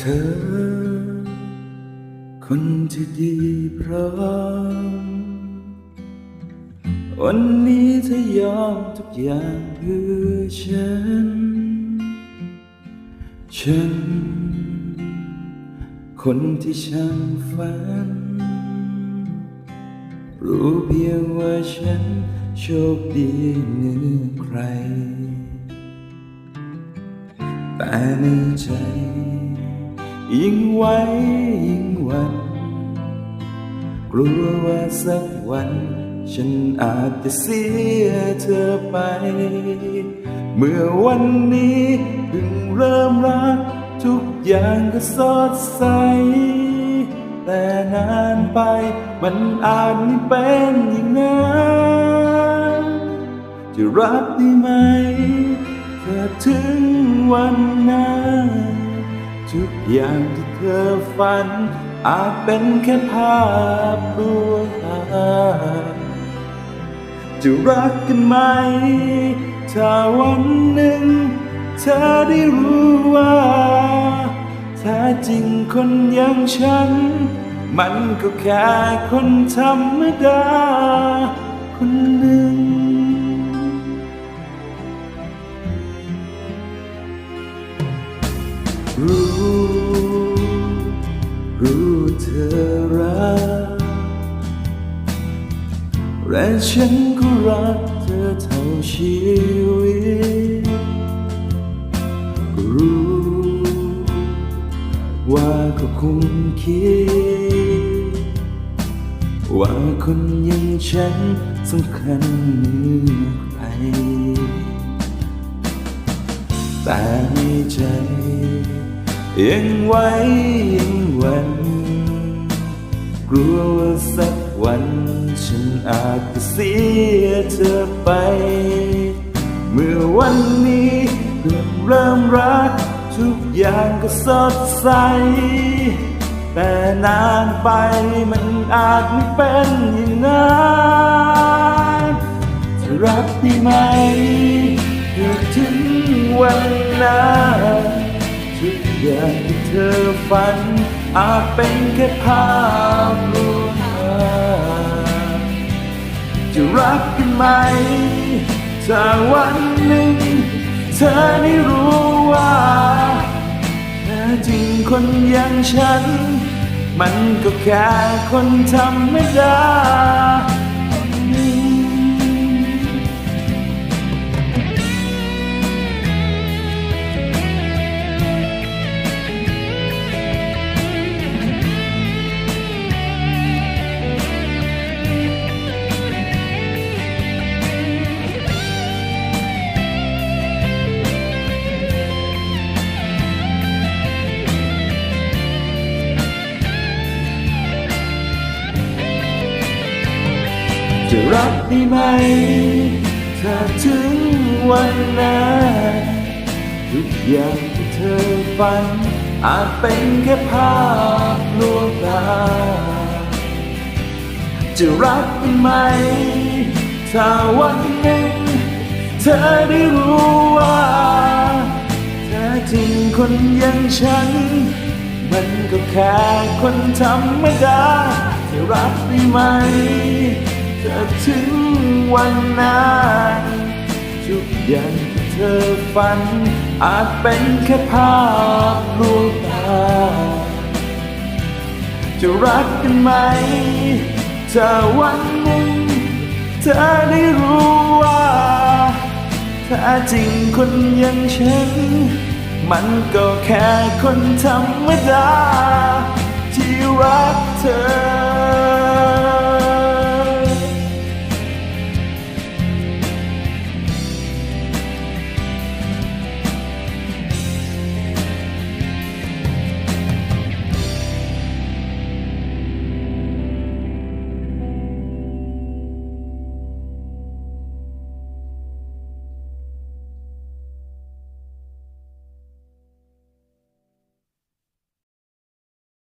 เธอ คนที่ดีพร้อมวันนี้เธอยอมทุกอย่างเพื่อฉัน ฉัน คนที่ช่างฝัน รู้เพียงว่าฉันโชคดีเหนือใคร แต่ในใจ ยิ่งไว้ยิ่งวัน กลัวว่าสักวัน ฉันอาจจะเสียเธอไป เมื่อวันนี้เพิ่งเริ่มรัก ทุกอย่างก็สดใส แต่นานไปมันอาจไม่เป็นอย่างนั้นจะรับได้ไหมเกิดถึงวันนั้น อย่างที่เธอฝัน อาจเป็นแค่ภาพลวงตาจะรักกันไหม ถ้าวันหนึ่ง เธอได้รู้ว่าแท้จริงคนอย่างฉัน มันก็แค่คนธรรมดา คนหนึ่งรู้ อรัก และฉันก็รักเธอเท่าชีวิตก็รู้ว่าก็คงคิด ว่าคนอย่างฉันสำคัญเหนือใครแต่ในใจยังไว้ยังหวัน กลัวว่าสักวันฉันอาจจะเสียเธอไป เมื่อวันนี้เพิ่งเริ่มรักทุกอย่างก็สดใส แต่นานไปมันอาจไม่เป็นอย่างนั้นจะรับได้ไหมเกิดถึงวันนั้นทุกอย่างที่เธอฝัน อาจเป็นแค่ภาพลวงตาจะรักกันไหมถ้าวันหนึ่ง เธอได้รู้ว่าแท้จริงคนอย่างฉัน มันก็แค่คนธรรมดา จะรับได้ไหม ถ้าถึงวันนั้นทุกอย่างที่เธอฝัน อาจเป็นแค่ภาพลวงตา จะรักกันไหม ถ้าวันหนึ่งเธอได้รู้ว่าแท้จริงคนอย่างฉัน มันก็แค่คนธรรมดาจะรับได้ไหม ถ้าถึงวันนั้นทุกอย่างที่เธอฝัน อาจเป็นแค่ภาพลวงตา จะรักกันไหมถ้าวันหนึ่งเธอได้รู้ว่าแท้จริงคนอย่างฉัน มันก็แค่คนธรรมดา ที่รักเธอ